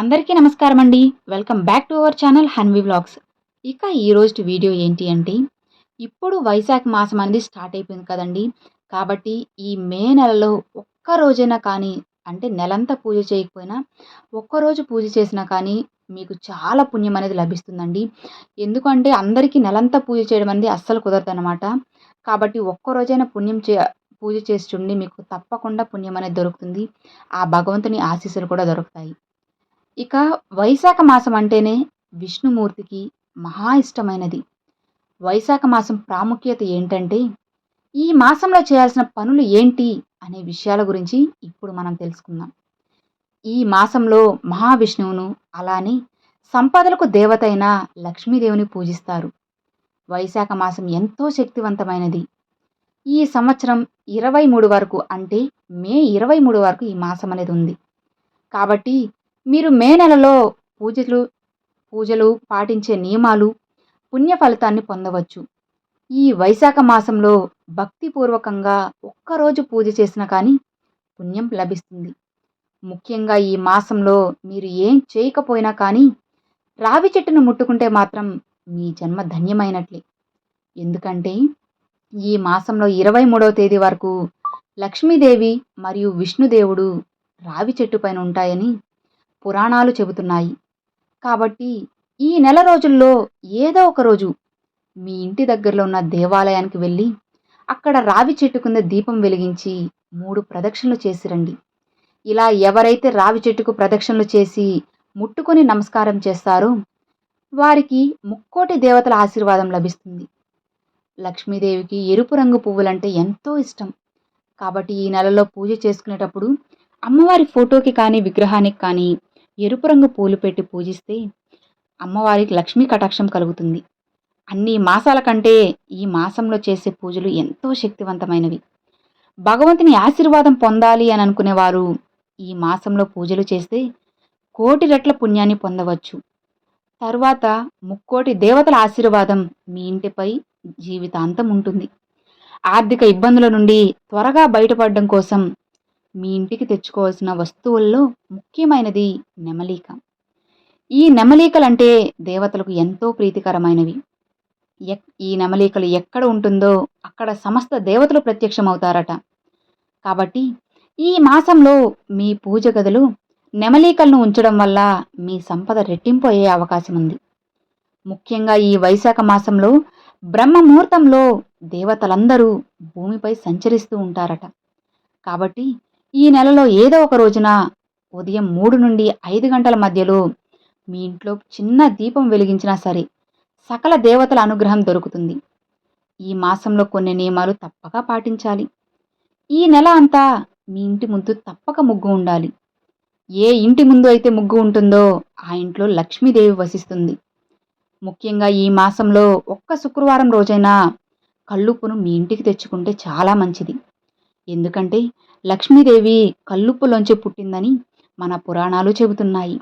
అందరికీ నమస్కారం అండి welcome back to our channel Hanvi vlogs ఇక ఈరోజు వీడియో ఏంటి అంటే ఇప్పుడు వైశాఖ మాసం అనేది స్టార్ట్ అయిపోయింది కదండి. కాబట్టి ఈ మే నెలలో ఒక్క రోజైనా కానీ అంటే నెలంతా పూజ చేయకపోయినా ఒక్కరోజు పూజ చేసినా కానీ మీకు చాలా పుణ్యం అనేది లభిస్తుందండి. ఎందుకంటే అందరికీ నెలంతా పూజ చేయడం అనేది అస్సలు కుదరదు అనమాట కాబట్టి ఒక్కరోజైనా పుణ్యం చే పూజ చేసి చూడండి మీకు తప్పకుండా పుణ్యం అనేది దొరుకుతుంది. ఆ భగవంతుని ఆశీస్సులు కూడా దొరుకుతాయి. ఇక వైశాఖ మాసం అంటేనే విష్ణుమూర్తికి మహా ఇష్టమైనది. వైశాఖ మాసం ప్రాముఖ్యత ఏంటంటే ఈ మాసంలో చేయాల్సిన పనులు ఏంటి అనే విషయాల గురించి ఇప్పుడు మనం తెలుసుకుందాం. ఈ మాసంలో మహావిష్ణువును అలానే సంపదలకు దేవత అయిన లక్ష్మీదేవిని పూజిస్తారు. వైశాఖ మాసం ఎంతో శక్తివంతమైనది. ఈ సంవత్సరం ఇరవై మూడు వరకు అంటే మే ఇరవై మూడు వరకు ఈ మాసం అనేది ఉంది. కాబట్టి మీరు మే నెలలో పూజలు పూజలు పాటించే నియమాలు పుణ్య ఫలితాన్ని పొందవచ్చు. ఈ వైశాఖ మాసంలో భక్తిపూర్వకంగా ఒక్కరోజు పూజ చేసినా కానీ పుణ్యం లభిస్తుంది. ముఖ్యంగా ఈ మాసంలో మీరు ఏం చేయకపోయినా కానీ రావి చెట్టును ముట్టుకుంటే మాత్రం మీ జన్మ ధన్యమైనట్లే. ఎందుకంటే ఈ మాసంలో ఇరవై మూడవ తేదీ వరకు లక్ష్మీదేవి మరియు విష్ణుదేవుడు రావి చెట్టు పైన ఉంటాయని పురాణాలు చెబుతున్నాయి. కాబట్టి ఈ నెల రోజుల్లో ఏదో ఒక రోజు మీ ఇంటి దగ్గరలో ఉన్న దేవాలయానికి వెళ్ళి అక్కడ రావి చెట్టు కింద దీపం వెలిగించి మూడు ప్రదక్షిణలు చేసి రండి ఇలా ఎవరైతే రావి చెట్టుకు ప్రదక్షిణలు చేసి ముట్టుకొని నమస్కారం చేస్తారో వారికి ముక్కోటి దేవతల ఆశీర్వాదం లభిస్తుంది. లక్ష్మీదేవికి ఎరుపు రంగు పువ్వులంటే ఎంతో ఇష్టం. కాబట్టి ఈ నెలలో పూజ చేసుకునేటప్పుడు అమ్మవారి ఫోటోకి కానీ విగ్రహానికి కానీ ఎరుపు రంగు పూలు పెట్టి పూజిస్తే అమ్మవారికి లక్ష్మీ కటాక్షం కలుగుతుంది. అన్ని మాసాల కంటే ఈ మాసంలో చేసే పూజలు ఎంతో శక్తివంతమైనవి. భగవంతుని ఆశీర్వాదం పొందాలి అని అనుకునేవారు ఈ మాసంలో పూజలు చేస్తే కోటి రెట్ల పుణ్యాన్ని పొందవచ్చు. తర్వాత ముక్కోటి దేవతల ఆశీర్వాదం మీ ఇంటిపై జీవితాంతం ఉంటుంది. ఆర్థిక ఇబ్బందుల నుండి త్వరగా బయటపడడం కోసం మీ ఇంటికి తెచ్చుకోవాల్సిన వస్తువుల్లో ముఖ్యమైనది నెమలీక. ఈ నెమలీకలంటే దేవతలకు ఎంతో ప్రీతికరమైనవి. ఎక్ ఈ నెమలీకలు ఎక్కడ ఉంటుందో అక్కడ సమస్త దేవతలు ప్రత్యక్షమవుతారట. కాబట్టి ఈ మాసంలో మీ పూజ గదులు నెమలీకలను ఉంచడం వల్ల మీ సంపద రెట్టింపు అయ్యే అవకాశం ఉంది. ముఖ్యంగా ఈ వైశాఖ మాసంలో బ్రహ్మ ముహూర్తంలో దేవతలందరూ భూమిపై సంచరిస్తూ ఉంటారట. కాబట్టి ఈ నెలలో ఏదో ఒక రోజున ఉదయం మూడు నుండి ఐదు గంటల మధ్యలో మీ ఇంట్లో చిన్న దీపం వెలిగించినా సరే సకల దేవతల అనుగ్రహం దొరుకుతుంది. ఈ మాసంలో కొన్ని నియమాలు తప్పక పాటించాలి. ఈ నెల అంతా మీ ఇంటి ముందు తప్పక ముగ్గు ఉండాలి. ఏ ఇంటి ముందు అయితే ముగ్గు ఉంటుందో ఆ ఇంట్లో లక్ష్మీదేవి వసిస్తుంది. ముఖ్యంగా ఈ మాసంలో ఒక్క శుక్రవారం రోజైనా కళ్ళుప్పును మీ ఇంటికి తెచ్చుకుంటే చాలా మంచిది. ఎందుకంటే లక్ష్మీదేవి కల్లుప్పులోంచి పుట్టిందని మన పురాణాలు చెబుతున్నాయి.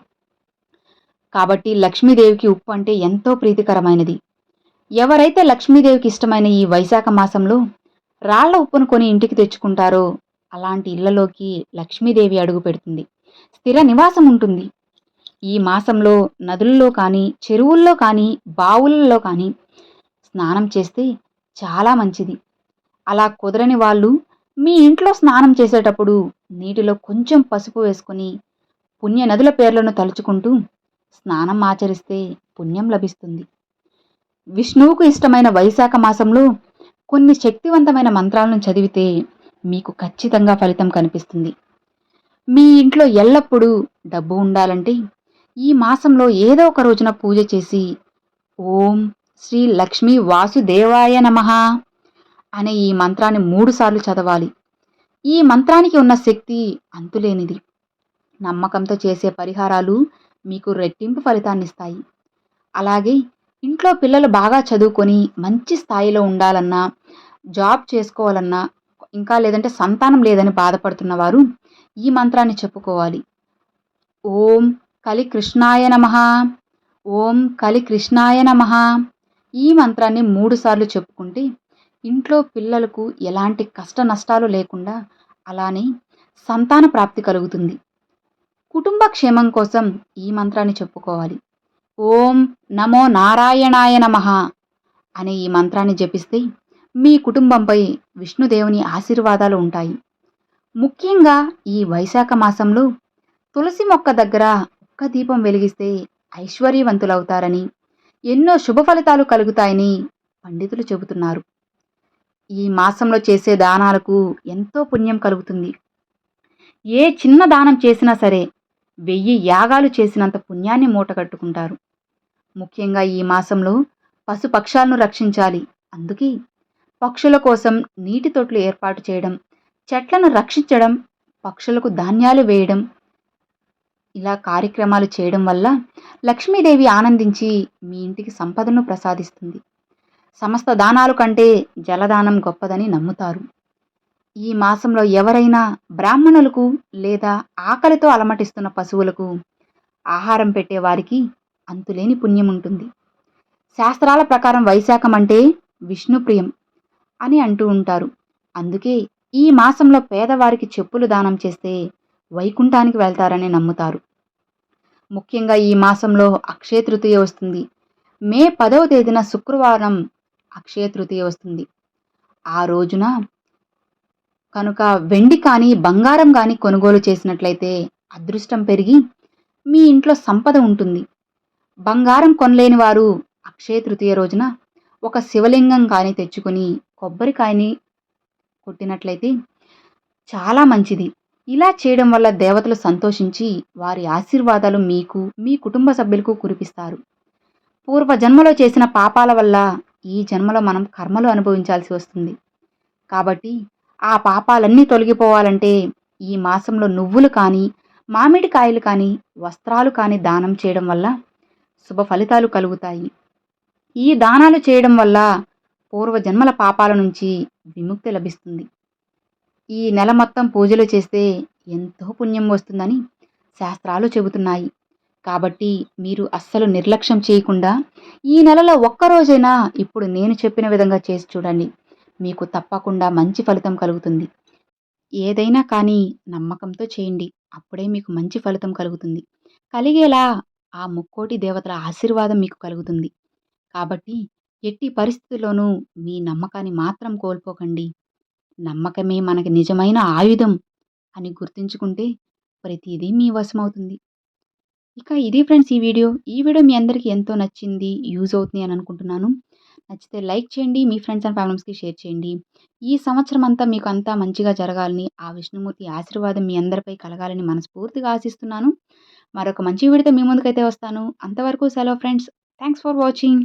కాబట్టి లక్ష్మీదేవికి ఉప్పు అంటే ఎంతో ప్రీతికరమైనది. ఎవరైతే లక్ష్మీదేవికి ఇష్టమైన ఈ వైశాఖ మాసంలో రాళ్ళ ఉప్పును కొని ఇంటికి తెచ్చుకుంటారో అలాంటి ఇళ్ళలోకి లక్ష్మీదేవి అడుగు పెడుతుంది. స్థిర నివాసం ఉంటుంది. ఈ మాసంలో నదుల్లో కానీ చెరువుల్లో కానీ బావులలో కానీ స్నానం చేస్తే చాలా మంచిది. అలా కుదరని వాళ్ళు మీ ఇంట్లో స్నానం చేసేటప్పుడు నీటిలో కొంచెం పసుపు వేసుకొని పుణ్య నదుల పేర్లను తలుచుకుంటూ స్నానం ఆచరిస్తే పుణ్యం లభిస్తుంది. విష్ణువుకు ఇష్టమైన వైశాఖ మాసంలో కొన్ని శక్తివంతమైన మంత్రాలను చదివితే మీకు ఖచ్చితంగా ఫలితం కనిపిస్తుంది. మీ ఇంట్లో ఎల్లప్పుడూ డబ్బు ఉండాలంటే ఈ మాసంలో ఏదో ఒక రోజున పూజ చేసి ఓం శ్రీ లక్ష్మీ వాసుదేవాయ నమః. అనే ఈ మంత్రాన్ని మూడుసార్లు చదవాలి. ఈ మంత్రానికి ఉన్న శక్తి అంతులేనిది. నమ్మకంతో చేసే పరిహారాలు మీకు రెట్టింపు ఫలితాన్నిస్తాయి. అలాగే ఇంట్లో పిల్లలు బాగా చదువుకొని మంచి స్థాయిలో ఉండాలన్నా జాబ్ చేసుకోవాలన్నా ఇంకా లేదంటే సంతానం లేదని బాధపడుతున్న వారు ఈ మంత్రాన్ని చెప్పుకోవాలి. ఓం కలి కృష్ణాయ నమ. ఓం కలి కృష్ణాయ నమ. ఈ మంత్రాన్ని మూడుసార్లు చెప్పుకుంటే ఇంట్లో పిల్లలకు ఎలాంటి కష్ట నష్టాలు లేకుండా అలానే సంతాన ప్రాప్తి కలుగుతుంది. కుటుంబ క్షేమం కోసం ఈ మంత్రాన్ని చెప్పుకోవాలి. ఓం నమో నారాయణాయ నమః అనే ఈ మంత్రాన్ని జపిస్తే మీ కుటుంబంపై విష్ణుదేవుని ఆశీర్వాదాలు ఉంటాయి. ముఖ్యంగా ఈ వైశాఖ మాసంలో తులసి మొక్క దగ్గర ఒక్క దీపం వెలిగిస్తే ఐశ్వర్యవంతులవుతారని ఎన్నో శుభ ఫలితాలు కలుగుతాయని పండితులు చెబుతున్నారు. ఈ మాసంలో చేసే దానాలకు ఎంతో పుణ్యం కలుగుతుంది. ఏ చిన్న దానం చేసినా సరే వెయ్యి యాగాలు చేసినంత పుణ్యాన్ని మూటగట్టుకుంటారు. ముఖ్యంగా ఈ మాసంలో పశుపక్షాలను రక్షించాలి. అందుకే పక్షుల కోసం నీటి తొట్లు ఏర్పాటు చేయడం చెట్లను రక్షించడం పక్షులకు ధాన్యాలు వేయడం ఇలా కార్యక్రమాలు చేయడం వల్ల లక్ష్మీదేవి ఆనందించి మీ ఇంటికి సంపదను ప్రసాదిస్తుంది. సమస్త దానాలు కంటే జలదానం గొప్పదని నమ్ముతారు. ఈ మాసంలో ఎవరైనా బ్రాహ్మణులకు లేదా ఆకలితో అలమటిస్తున్న పశువులకు ఆహారం పెట్టే వారికి అంతులేని పుణ్యం ఉంటుంది. శాస్త్రాల ప్రకారం వైశాఖం అంటే విష్ణుప్రియం అని అంటూ ఉంటారు. అందుకే ఈ మాసంలో పేదవారికి చెప్పులు దానం చేస్తే వైకుంఠానికి వెళ్తారని నమ్ముతారు. ముఖ్యంగా ఈ మాసంలో అక్షయ తృతీయ వస్తుంది. మే పదవ తేదీన శుక్రవారం అక్షయ తృతీయ వస్తుంది. ఆ రోజున కనుక వెండి కానీ బంగారం కానీ కొనుగోలు చేసినట్లయితే అదృష్టం పెరిగి మీ ఇంట్లో సంపద ఉంటుంది. బంగారం కొనలేని వారు అక్షయ తృతీయ రోజున ఒక శివలింగం కానీ తెచ్చుకొని కొబ్బరికాయని కొట్టినట్లయితే చాలా మంచిది. ఇలా చేయడం వల్ల దేవతలు సంతోషించి వారి ఆశీర్వాదాలు మీకు మీ కుటుంబ సభ్యులకు కురిపిస్తారు. పూర్వ జన్మలో చేసిన పాపాల వల్ల ఈ జన్మలో మనం కర్మలు అనుభవించాల్సి వస్తుంది. కాబట్టి ఆ పాపాలన్నీ తొలగిపోవాలంటే ఈ మాసంలో నువ్వులు కానీ మామిడికాయలు కానీ వస్త్రాలు కానీ దానం చేయడం వల్ల శుభ ఫలితాలు కలుగుతాయి. ఈ దానాలు చేయడం వల్ల పూర్వజన్మల పాపాల నుంచి విముక్తి లభిస్తుంది. ఈ నెల మొత్తం పూజలు చేస్తే ఎంతో పుణ్యం వస్తుందని శాస్త్రాలు చెబుతున్నాయి. కాబట్టి మీరు అస్సలు నిర్లక్ష్యం చేయకుండా ఈ నెలలో ఒక్కరోజైనా ఇప్పుడు నేను చెప్పిన విధంగా చేసి చూడండి. మీకు తప్పకుండా మంచి ఫలితం కలుగుతుంది. ఏదైనా కానీ నమ్మకంతో చేయండి. అప్పుడే మీకు మంచి ఫలితం కలుగుతుంది. కలిగేలా ఆ ముక్కోటి దేవతల ఆశీర్వాదం మీకు కలుగుతుంది. కాబట్టి ఎట్టి పరిస్థితుల్లోనూ మీ నమ్మకాన్ని మాత్రం కోల్పోకండి. నమ్మకమే మనకి నిజమైన ఆయుధం అని గుర్తుంచుకుంటే ప్రతిదీ మీ వశమవుతుంది. ఇక ఇది ఫ్రెండ్స్ ఈ వీడియో. ఈ వీడియో మీ అందరికీ ఎంతో నచ్చింది యూజ్ అవుతుంది అని అనుకుంటున్నాను. నచ్చితే లైక్ చేయండి మీ ఫ్రెండ్స్ అండ్ ఫ్యామిలీస్కి షేర్ చేయండి. ఈ సంవత్సరం అంతా మీకు అంతా మంచిగా జరగాలని ఆ విష్ణుమూర్తి ఆశీర్వాదం మీ అందరిపై కలగాలని మనస్ఫూర్తిగా ఆశిస్తున్నాను. మరొక మంచి వీడితో మీ ముందుకైతే వస్తాను. అంతవరకు సెలవు ఫ్రెండ్స్. Thanks for watching.